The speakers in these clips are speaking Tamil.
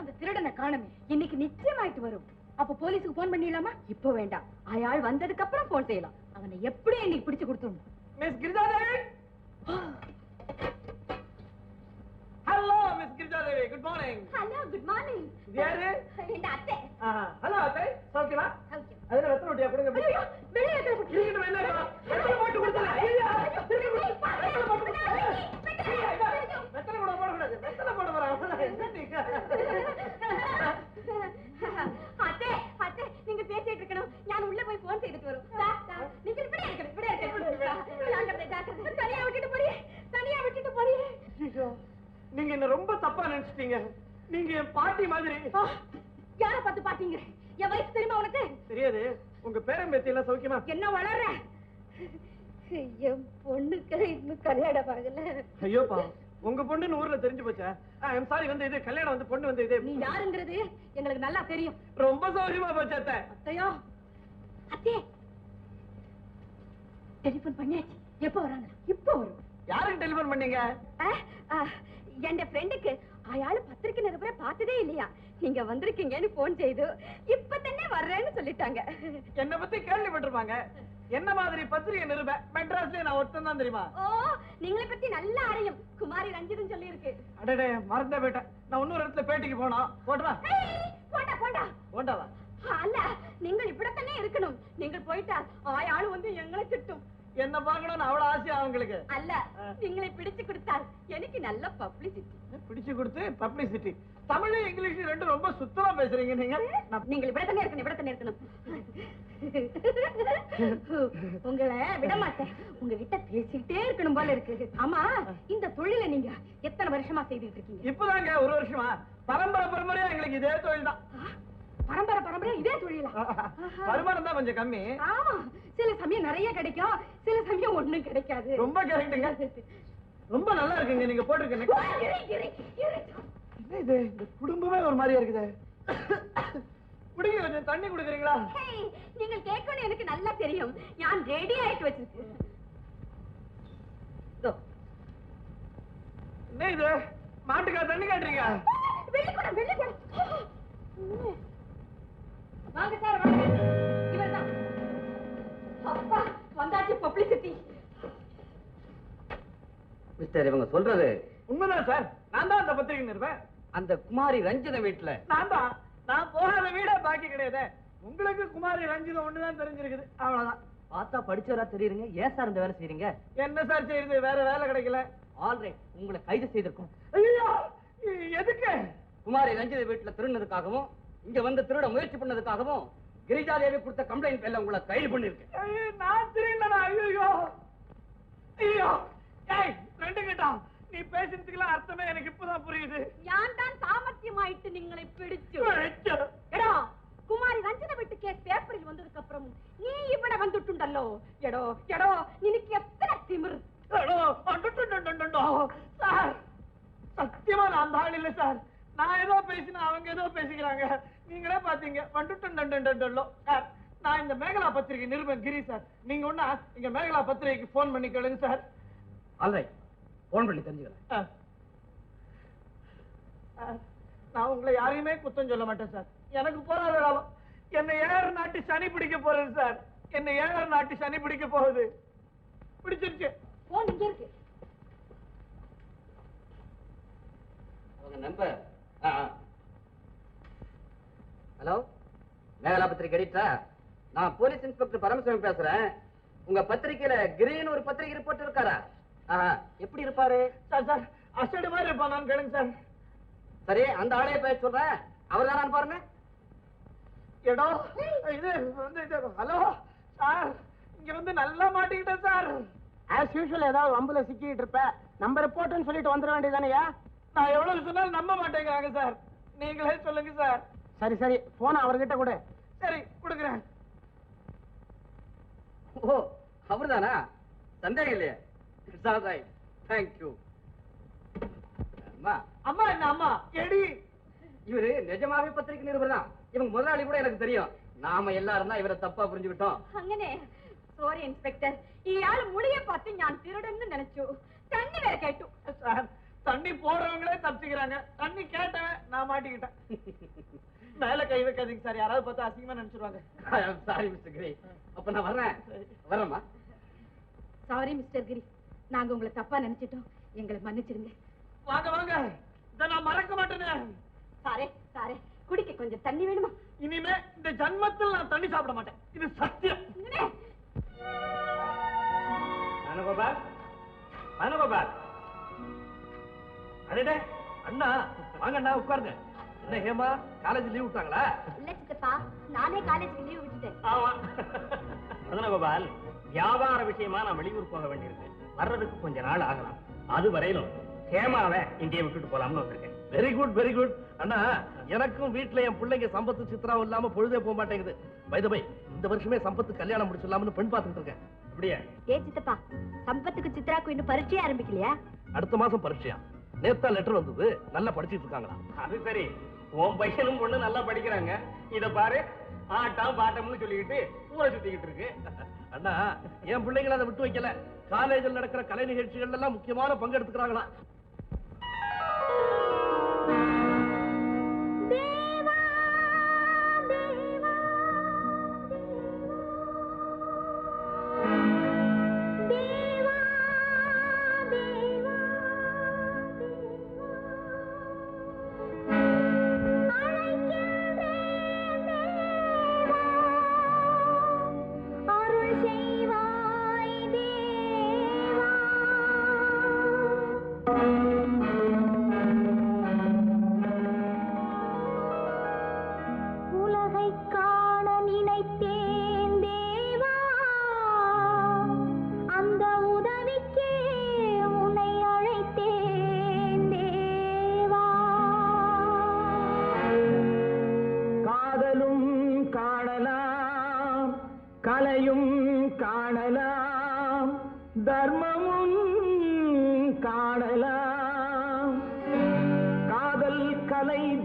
அந்த திருடனை காணுமே. இன்னைக்கு நிச்சயமாயிட்டு வரும். அப்ப போலீஸுக்கு போன் பண்ணிடலாமா? இப்போ வேண்டாம். அயாள் வந்ததுக்கு அப்புறம் போன் செய்யலாம். அவனை எப்படி இன்னைக்கு பிடிச்சு கொடுத்துடணும்? Miss Girijadevi! Hello miss Girijadevi. Good morning hello good morning யாரு? இந்த அத்தை. ஹலோ அத்தை. சௌக்கியமா? சௌக்கியம். அதுல வெத்தலை ரொட்டியா கொடுங்க வெளியே என்ன வெத்தலை போட்டு கொடுத்தல ஐயா வெத்தலை போட்டு கொடுத்தல வெத்தலை போட போடக்கூடாது வெத்தலை போட போறாங்க என்ன நீங்க அத்தை அத்தை நீங்க பேசிட்டு இருக்கணும் நான் உள்ள போய் போன் செய்துட்டு வரும் தா, தா. நீங்க இப்படியே இருக்கணும் இப்படியே இருக்கணும் ஜாக்கிரதை ஜாக்கிரதை தனியா விட்டுட்டு போறியே தனியா விட்டுட்டு போறியே ஐயோ, நீங்க என்ன ரொம்ப தப்பா நினைச்சிட்டீங்க நீங்க என் பாட்டி மாதிரி. யார பார்த்து பாத்தீங்க என் வயசு தெரியுமா உனக்கு? தெரியாது. உங்க பேரன் பேத்தி எல்லாம் சௌக்கியமா? என்ன வளர்ற? என் பொண்ணுக்கு இன்னும் கல்யாணம் ஆகல. ஐயோப்பா உங்க பொண்ணுன்னு ஊர்ல தெரிஞ்சு போச்சா? ஐம் சாரி வந்து இது கல்யாணம் வந்து பொண்ணு வந்து இது. நீ யாருங்கிறது எங்களுக்கு நல்லா தெரியும். ரொம்ப சௌரியமா போச்சு அத்தை. அத்தையோ அத்தே டெலிபோன் பண்ணியாச்சு. எப்போ வராங்க? இப்போ வரும். யாருக்கு டெலிபோன் பண்ணீங்க? என் ஃப்ரெண்டுக்கு அயாள் பத்திரிக்கை நிருபரை பார்த்ததே இல்லையா? நீங்க வந்திருக்கீங்கன்னு போன் செய்து இப்ப தானே வர்றேன்னு சொல்லிட்டாங்க. என்ன பத்தி கேள்விப்பட்டிருப்பாங்க. என்ன மாதிரி பத்திரிகை நிருப? மெட்ராஸ்ல நான் ஒருத்தன் தான் தெரியுமா? ஓ நீங்களை பத்தி நல்லா அறியும். குமாரி ரஞ்சிதன் சொல்லி இருக்கு அடடே மறந்தே போயிட்டேன். நான் இன்னொரு இடத்துல பேட்டிக்கு போனோம் போட்டுவா? போண்டா போண்டா. போண்டாவா? அல்ல நீங்கள் இப்படித்தானே இருக்கணும். நீங்கள் போயிட்டா ஆயாள் வந்து எங்களை திட்டும். என்ன பார்க்கணும்னு அவ்வளவு ஆசையா அவங்களுக்கு? அல்ல நீங்களை பிடிச்சு கொடுத்தால் எனக்கு நல்ல பப்ளிசிட்டி பிடிச்சு கொடுத்து பப்ளிசிட்டி தமிழ் இங்கிலீஷ் ரெண்டும் ரொம்ப சுத்தமா பேசுறீங்க நீங்க. நீங்கள் இப்படி தானே இருக்கணும் தானே இருக்கணும். உங்களை விட மாட்டேன். உங்ககிட்ட பேசிக்கிட்டே இருக்கணும் போல இருக்கு. ஆமா இந்த தொழிலை நீங்க எத்தனை வருஷமா செய்துட்டு இருக்கீங்க? இப்பதாங்க ஒரு வருஷமா. பரம்பரை பரம்பரையா எங்களுக்கு இதே தொழில் தான். பரம்பரை பரம்பரை இதே தொழிலா? வருமானம் தான் கொஞ்சம் கம்மி. ஆமா. சில சமயம் நிறைய கிடைக்கும். சில சமயம் ஒண்ணும் கிடைக்காது. ரொம்ப கரெக்டுங்க. ரொம்ப நல்லா இருக்குங்க. நீங்க போட்டிருக்க இது? இந்த குடும்பமே ஒரு மாதிரியா இருக்குது. குடிங்க கொஞ்சம் தண்ணி குடுக்குறீங்களா? ஹேய், நீங்கள் கேட்கணும் எனக்கு நல்லா தெரியும். நான் ரெடி ஆயிட்டு வச்சிருக்கேன். என்ன இது? மாட்டுக்கா தண்ணி காட்டுறீங்க? வெள்ளிக்கூடம் வெள்ளிக்கூடம் வாங்க சார் வாங்க. இவர்தான். அப்பா வந்தாச்சு பப்ளிசிட்டி மிஸ்டர் இவங்க சொல்றது உண்மைதான் சார். நான் தான் அந்த பத்திரிகை நிறுவேன் அந்த குமாரி ரஞ்சித வீட்டுல நான் தான். நான் போகாத வீடே பாக்கி கிடையாது. உங்களுக்கு குமாரி ரஞ்சிதம் ஒண்ணுதான் தெரிஞ்சிருக்குது. அவ்வளவுதான். பார்த்தா படிச்சவரா தெரியுறீங்க. ஏன் சார் இந்த வேலை செய்றீங்க? என்ன சார் செய்யுது வேற வேலை கிடைக்கல. ஆல்ரைட் உங்களை கைது செய்திருக்கோம். ஐயோ! எதுக்கு? குமாரி ரஞ்சித வீட்டுல திருடினதுக்காகவும் இங்க வந்து திருட முயற்சி பண்ணதுக்காகவும் கிரிஜாதேவி கொடுத்த கம்ப்ளைண்ட் பேர்ல உங்களை கைது பண்ணிருக்கேன் நான் திருடனா? ஐயோ ஐயோ ஏய் ரெண்டு கிட்டா நீ பேசுறதுக்குலாம் அர்த்தமே எனக்கு இப்பதான் புரியுது. யான் தான் சாமர்த்தியமாயிட்டு நீங்களை பிடிச்சு? எடோ குமாரி ரஞ்சன வீட்டு கேஸ் பேப்பரில் வந்ததுக்கு அப்புறம் நீ இவட வந்துட்டுண்டல்லோ? எடோ எடோ நினைக்கு எத்தனை திமிர்? எடோ சார் சத்தியமா நான் தான் இல்லை சார். நான் ஏதோ பேசினா அவங்க ஏதோ பேசிக்கிறாங்க. நீங்களே பாத்தீங்க. வந்துட்டு சார் நான் இந்த மேகலா பத்திரிகை நிருபன் கிரி சார். நீங்க ஒண்ணா இங்க மேகலா பத்திரிகைக்கு போன் பண்ணி கேளுங்க சார். ஆல்ரைட் போன் பண்ணி தெரிஞ்சுக்கிறேன். ஆ. ஆ, நான் உங்களை யாரையுமே குத்தம் சொல்ல மாட்டேன் சார். எனக்கு போறாத காலம். என்னை ஏழரை நாட்டு சனி பிடிக்க போறது சார். என்னை ஏழரை நாட்டு சனி பிடிக்க போகுது. பிடிச்சிருச்சு. போன் இங்க இருக்கு. அவங்க நம்பர் ஹலோ? மேகலா பத்திரிகை எடிட்டர் நான் போலீஸ் இன்ஸ்பெக்டர் பரமசிவம் பேசுறேன். உங்க பத்திரிக்கையில கிரீன் ஒரு பத்திரிகை ரிப்போர்ட் இருக்காரா? எப்படி இருப்பாரு? சார் சார் அசடு மாதிரி இருப்பான் நான் கேளுங்க சார். சரி அந்த ஆளைய பேச சொல்றேன். அவர் தானே பாருங்க. எடோ இது வந்து இது ஹலோ சார் இங்க வந்து நல்லா மாட்டிக்கிட்டேன் சார். ஆஸ் யூஷுவல் ஏதாவது வம்புல சிக்கிட்டு இருப்ப. நம்ம ரிப்போர்ட்னு சொல்லிட்டு வந்துட வேண்டியதானயா நான் எவ்வளவு சொன்னாலும் நம்ப மாட்டேங்கிறாங்க சார். நீங்களே சொல்லுங்க சார். சரி சரி. போன அவர்கிட்ட கூட. சரி கொடுக்குறேன். ஓ அவர்தானா? சந்தேகம் இல்லையே. இட்ஸ் ஆல் தேங்க் யூ அம்மா. அம்மா என்ன அம்மா? எடி. இவரு நிஜமாவே பத்திரிக்கை நிருபர் தான். இவங்க முதலாளி கூட எனக்கு தெரியும். நாம எல்லாரும் தான் இவரை தப்பா புரிஞ்சுக்கிட்டோம். அங்கனே. சாரி இன்ஸ்பெக்டர் இயாள் முடிய பார்த்து நான் திருடன்னு நினைச்சோ தண்ணி வேற கேட்டு சார் தண்ணி போடுறவங்களே தப்பிச்சுக்கிறாங்க. தண்ணி கேட்டவன் நான் மாட்டிக்கிட்டேன். மேல கை வைக்காதீங்க சார். யாராவது பார்த்தா அசிங்கமா நினைச்சிருவாங்க. சாரி மிஸ்டர் கிரி அப்ப நான் வர்றேன். வரேம்மா சாரி மிஸ்டர் கிரி நாங்க உங்களை தப்பா நினைச்சிட்டோம். எங்களை மன்னிச்சிடுங்க வாங்க வாங்க. இதை நான் மறக்க மாட்டேனே. சாரே சாரே. குடிக்க கொஞ்சம் தண்ணி வேணுமா? இனிமே இந்த ஜன்மத்தில் நான் தண்ணி சாப்பிட மாட்டேன். இது சத்தியம். அடடே அண்ணா வாங்க அண்ணா உட்காருங்க. என்ன ஹேமா காலேஜ் லீவ் விட்டாங்களா? இல்ல சித்தப்பா நானே காலேஜுக்கு லீவ் விட்டுட்டேன். ஆமா. மதனகோபால் வியாபார விஷயமா நான் வெளியூர் போக வேண்டியிருக்கு வர்றதுக்கு கொஞ்ச நாள் ஆகலாம். அது வரையிலும் ஹேமாவை இங்கேயே விட்டுட்டு போலாம்னு வந்திருக்கேன். வெரி குட் வெரி குட் அண்ணா எனக்கும் வீட்ல என் பிள்ளைங்க சம்பத்து சித்ராவும் இல்லாம பொழுதே போக மாட்டேங்குது. பை பை இந்த வருஷமே சம்பத்து கல்யாணம் முடிச்சிடலாம்னு பெண் பார்த்துட்டு இருக்கேன். அப்படியே? ஏ சித்தப்பா சம்பத்துக்கு சித்ராக்கு இன்னும் பரீட்சையே ஆரம்பிக்கலையா? அடுத்த மாசம் பரீட்சையா? நேத்தா லெட்டர் வந்தது. நல்லா படிச்சிட்டு இருக்காங்களா? அது சரி. உன் பையனும் பொண்ணு நல்லா படிக்கிறாங்க. இத பாரு. ஆட்டம் பாட்டம்னு சொல்லிக்கிட்டு ஊரை சுத்திக்கிட்டு இருக்கு. அண்ணா என் பிள்ளைங்களை அதை விட்டு வைக்கல. காலேஜில் நடக்கிற கலை நிகழ்ச்சிகள் எல்லாம் முக்கியமான பங்கு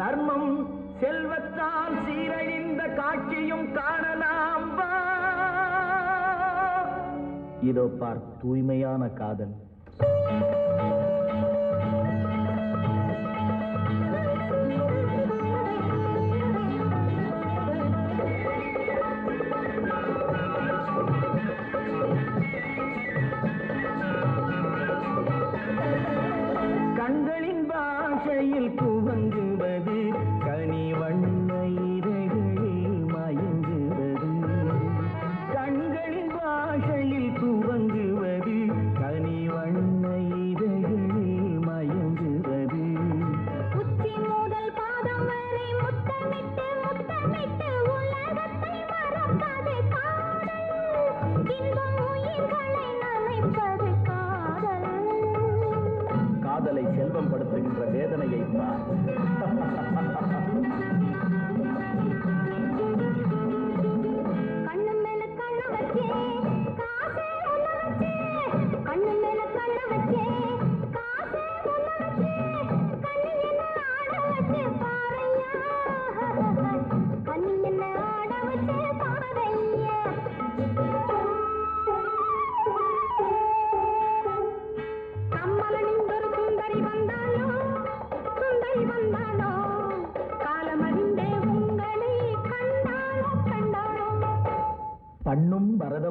தர்மம் செல்வத்தால் சீரழிந்த காட்சியும் காணலாம். இதோ பார் தூய்மையான காதல்.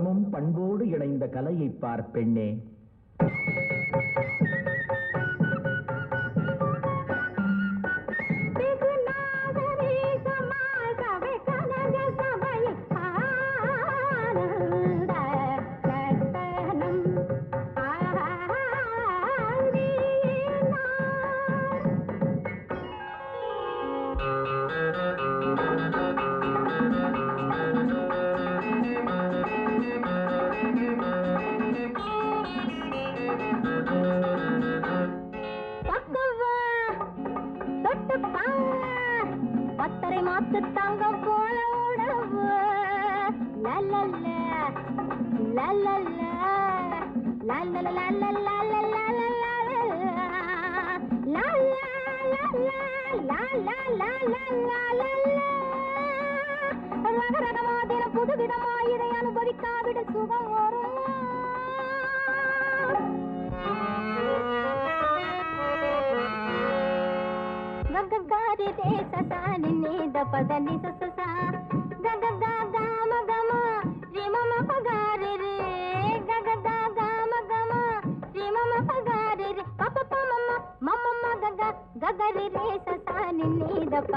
பண்ணும் பண்போடு இணைந்த கலையைப் பார் பெண்ணே. பத்தரை தங்கம் போல உடவு லல்லல்ல, லல்லல்ல, லல்லல்ல, லல்லல்ல, லல்லல்ல, ரகரகமாதின புதுவிதமாய் இதை அனுபவிக்காவிட சுகம் வரும் ರಿ పద పద నిస సస గ గ గ గ మ గ మ. రి మ మ ప గ రి. రి గ గ గ గ మ గ మ. రి మ మ ప గ రి. రి ప ప ప మ మ. మ మ మ గ గ. గ గ రి రి స స ని ని ద ప.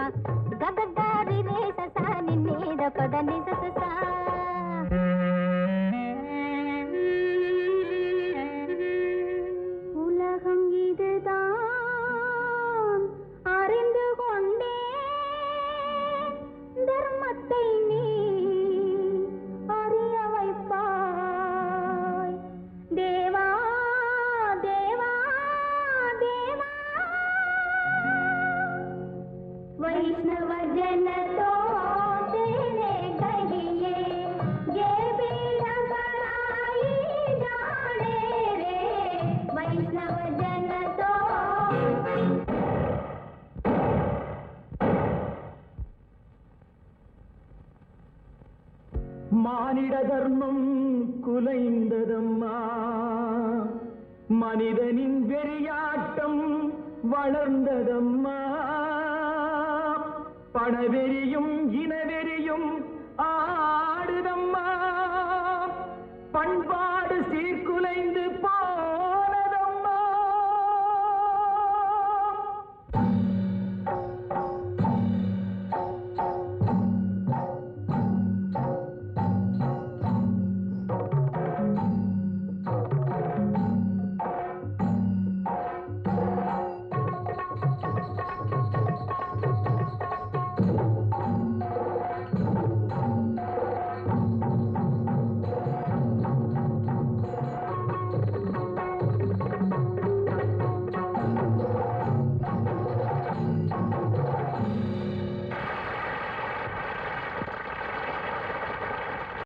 గ గ గ రి రి స స ని ని ద ప. ద ని స స மானிட தர்மம் குலைந்ததம்மா. மனிதனின் வெறியாட்டம் வளர்ந்ததம்மா. பணவெறியும் இனவெறியும் ஆடுதம்மா. பண்பா